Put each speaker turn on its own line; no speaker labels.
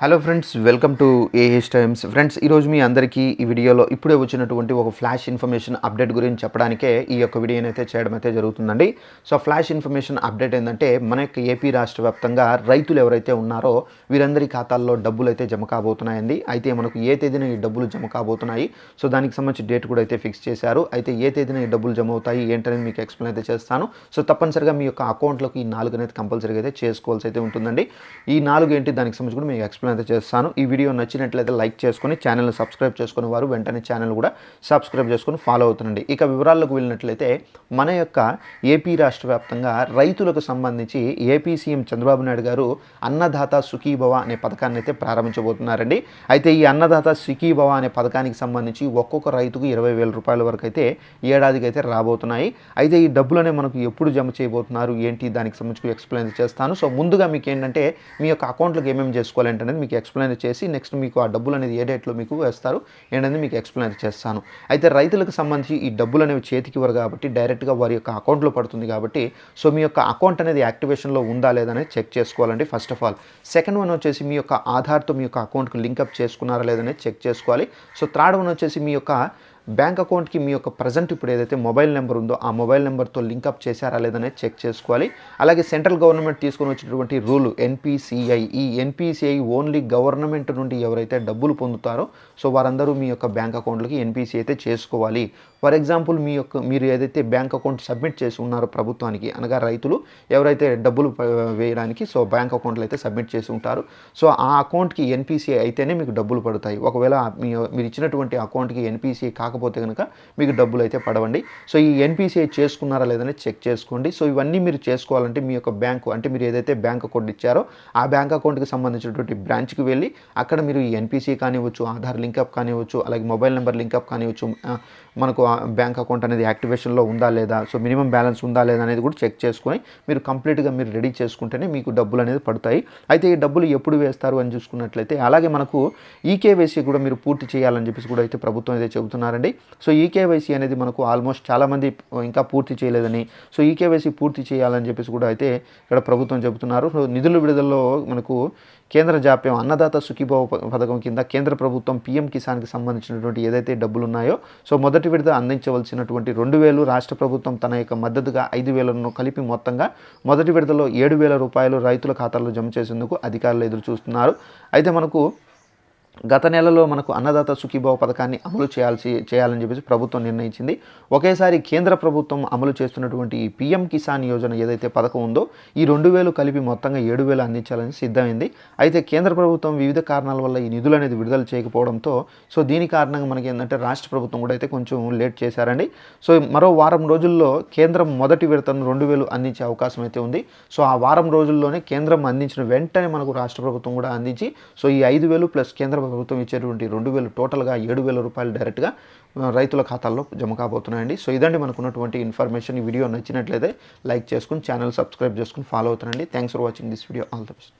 Hello friends welcome to A H times friends ఈరోజు మీ అందరికీ ఈ వీడియోలో ఇప్పుడే వచ్చినటువంటి ఒక ఫ్లాష్ ఇన్ఫర్మేషన్ అప్డేట్ గురించి చెప్పడానికే ఈ యొక్క వీడియోని అయితే చేయడం అయితే జరుగుతుందండి. సో ఫ్లాష్ ఇన్ఫర్మేషన్ అప్డేట్ ఏంటంటే మన యొక్క ఏపీ రాష్ట్ర వ్యాప్తంగా రైతులు ఎవరైతే ఉన్నారో వీరందరి ఖాతాల్లో డబ్బులు అయితే జమ కాబోతున్నాయండి. అయితే మనకు ఏ తేదీన ఈ డబ్బులు జమ కాబోతున్నాయి? సో దానికి సంబంధించి డేట్ కూడా అయితే ఫిక్స్ చేశారు. అయితే ఏ తేదీన ఈ డబ్బులు జమ అవుతాయి? ఏంటనేది మీకు ఎక్స్ప్లెయిన్ అయితే చేస్తాను. సో తప్పనిసరిగా మీ యొక్క అకౌంట్లోకి ఈ నాలుగు అనేది కంపల్సరీగా అయితే చేసుకోవాల్సి అయితే ఉంటుందండి. ఈ నాలుగు ఏంటి? దానికి సంబంధించి కూడా మీకు ఎక్స్ప్లెయిన్ అయితే చేస్తాను. ఈ వీడియో నచ్చినట్లయితే లైక్ చేసుకొని ఛానల్ని సబ్స్క్రైబ్ చేసుకుని వారు వెంటనే ఛానల్ కూడా సబ్స్క్రైబ్ చేసుకొని ఫాలో అవుతుండండి. ఇక వివరాల్లోకి వెళ్ళినట్లయితే మన యొక్క ఏపీ రాష్ట్ర వ్యాప్తంగా రైతులకు సంబంధించి ఏపీ సీఎం చంద్రబాబు నాయుడు గారు అన్నదాత సుఖీభవ అనే పథకాన్ని అయితే ప్రారంభించబోతున్నారండి. అయితే ఈ అన్నదాత సుఖీభవ అనే పథకానికి సంబంధించి ఒక్కొక్క రైతుకు ఇరవై వేల రూపాయల వరకు అయితే ఏడాదికి అయితే రాబోతున్నాయి. అయితే ఈ డబ్బులనే మనకు ఎప్పుడు జమ చేయబోతున్నారు ఏంటి? దానికి సంబంధించి ఎక్స్ప్లెయిన్ చేస్తాను. సో ముందుగా మీకు ఏంటంటే మీ యొక్క అకౌంట్లోకి ఏమేమి చేసుకోవాలంటే అనేది మీకు ఎక్స్ప్లెయిన్ చేసి నెక్స్ట్ మీకు ఆ డబ్బులు అనేది ఏ డేట్లో మీకు వేస్తారు ఏంటనేది మీకు ఎక్స్ప్లెయిన్ చేస్తాను. అయితే రైతులకు సంబంధించి ఈ డబ్బులు అనేవి చేతికి ఇవ్వరు కాబట్టి డైరెక్ట్గా వారి యొక్క అకౌంట్లో పడుతుంది కాబట్టి సో మీ యొక్క అకౌంట్ అనేది యాక్టివేషన్లో ఉందా లేదా అనేది చెక్ చేసుకోవాలండి first of all second one వచ్చేసి మీ యొక్క ఆధార్తో మీ యొక్క అకౌంట్కి లింకప్ చేసుకున్నారా లేదనేది చెక్ చేసుకోవాలి. సో థర్డ్ వన్ వచ్చేసి మీ యొక్క బ్యాంక్ అకౌంట్కి మీ యొక్క ప్రజెంట్ ఇప్పుడు ఏదైతే మొబైల్ నెంబర్ ఉందో ఆ మొబైల్ నెంబర్తో లింకప్ చేశారా లేదనేది చెక్ చేసుకోవాలి. అలాగే సెంట్రల్ గవర్నమెంట్ తీసుకొని వచ్చినటువంటి రూల్ ఎన్పిసిఐ ఈ ఎన్పిసిఐ ఓన్లీ గవర్నమెంట్ నుండి ఎవరైతే డబ్బులు పొందుతారో సో వారందరూ మీ యొక్క బ్యాంక్ అకౌంట్లకి ఎన్పిసి అయితే చేసుకోవాలి. ఫర్ ఎగ్జాంపుల్ మీ యొక్క మీరు ఏదైతే బ్యాంక్ అకౌంట్ సబ్మిట్ చేసి ఉన్నారో ప్రభుత్వానికి అనగా రైతులు ఎవరైతే డబ్బులు వేయడానికి సో బ్యాంక్ అకౌంట్లు అయితే సబ్మిట్ చేసి ఉంటారు. సో ఆ అకౌంట్కి ఎన్పిసిఐ అయితేనే మీకు డబ్బులు పడతాయి. ఒకవేళ మీ మీరు ఇచ్చినటువంటి అకౌంట్కి ఎన్పిసిఐ కాకపోతే కనుక మీకు డబ్బులు అయితే పడవండి. సో ఈ ఎన్పిసిఐ చేసుకున్నారా లేదని చెక్ చేసుకోండి. సో ఇవన్నీ మీరు చేసుకోవాలంటే మీ యొక్క బ్యాంకు అంటే మీరు ఏదైతే బ్యాంక్ అకౌంట్ ఇచ్చారో ఆ బ్యాంక్ అకౌంట్కి సంబంధించినటువంటి బ్రాంచ్కి వెళ్ళి అక్కడ మీరు ఈ ఎన్పిసి కానివ్వచ్చు ఆధార్ లింకప్ కానివ్వచ్చు అలాగే మొబైల్ నెంబర్ లింకప్ కానివ్వచ్చు మనకు ఆ బ్యాంక్ అకౌంట్ అనేది యాక్టివేషన్లో ఉందా లేదా సో మినిమం బ్యాలెన్స్ ఉందా లేదా అనేది కూడా చెక్ చేసుకొని మీరు కంప్లీట్గా మీరు రెడీ చేసుకుంటేనే మీకు డబ్బులు అనేది పడతాయి. అయితే ఈ డబ్బులు ఎప్పుడు వేస్తారు అని చూసుకున్నట్లయితే అలాగే మనకు ఈకేవైసీ కూడా మీరు పూర్తి చేయాలని చెప్పేసి కూడా అయితే ప్రభుత్వం అయితే చెబుతున్నారండి. సో ఈకేవైసీ అనేది మనకు ఆల్మోస్ట్ చాలామంది ఇంకా పూర్తి చేయలేదని సో ఈకేవైసీ పూర్తి చేయాలని చెప్పేసి కూడా అయితే ఇక్కడ ప్రభుత్వం చెబుతున్నారు. సో నిధుల విడుదలలో మనకు కేంద్ర జాప్యం అన్నదాత సుఖీభావ పథకం కింద కేంద్ర ప్రభుత్వం పీఎం కిసాన్కి సంబంధించినటువంటి ఏదైతే డబ్బులు ఉన్నాయో సో మొదటి విడత అందించవలసినటువంటి రెండు వేలు రాష్ట్ర ప్రభుత్వం తన యొక్క మద్దతుగా ఐదు వేలను కలిపి మొత్తంగా మొదటి విడతలో ఏడు వేల రూపాయలు రైతుల ఖాతాల్లో జమ చేసేందుకు అధికారులు ఎదురు చూస్తున్నారు అయితే మనకు గత నెలలో మనకు అన్నదాత సుఖీభావ పథకాన్ని అమలు చేయాల్సి చేయాలని చెప్పేసి ప్రభుత్వం నిర్ణయించింది. ఒకేసారి కేంద్ర ప్రభుత్వం అమలు చేస్తున్నటువంటి ఈ పీఎం కిసాన్ యోజన ఏదైతే పథకం ఉందో ఈ రెండు వేలు కలిపి మొత్తంగా ఏడు వేలు అందించాలని సిద్ధమైంది. అయితే కేంద్ర ప్రభుత్వం వివిధ కారణాల వల్ల ఈ నిధులు అనేది విడుదల చేయకపోవడంతో సో దీని కారణంగా మనకి ఏంటంటే రాష్ట్ర ప్రభుత్వం కూడా అయితే కొంచెం లేట్ చేశారండి. సో మరో వారం రోజుల్లో కేంద్రం మొదటి విడతను రెండు వేలు అందించే అవకాశం అయితే ఉంది. సో ఆ వారం రోజుల్లోనే కేంద్రం అందించిన వెంటనే మనకు రాష్ట్ర ప్రభుత్వం కూడా అందించి సో ఈ ఐదు వేలు ప్లస్ కేంద్ర ప్రభుత్వం ఇచ్చేటువంటి రెండు వేలు టోటల్గా ఏడు వేల రూపాయలు డైరెక్ట్గా రైతుల ఖాతాల్లో జమ కాబోతున్నాయండి. సో ఇదండి మనకు ఉన్నటువంటి ఇన్ఫర్మేషన్. ఈ వీడియో నచ్చినట్లయితే లైక్ చేసుకుని ఛానల్ సబ్స్క్రైబ్ చేసుకుని ఫాలో అవుతానండి thanks for watching this video all the best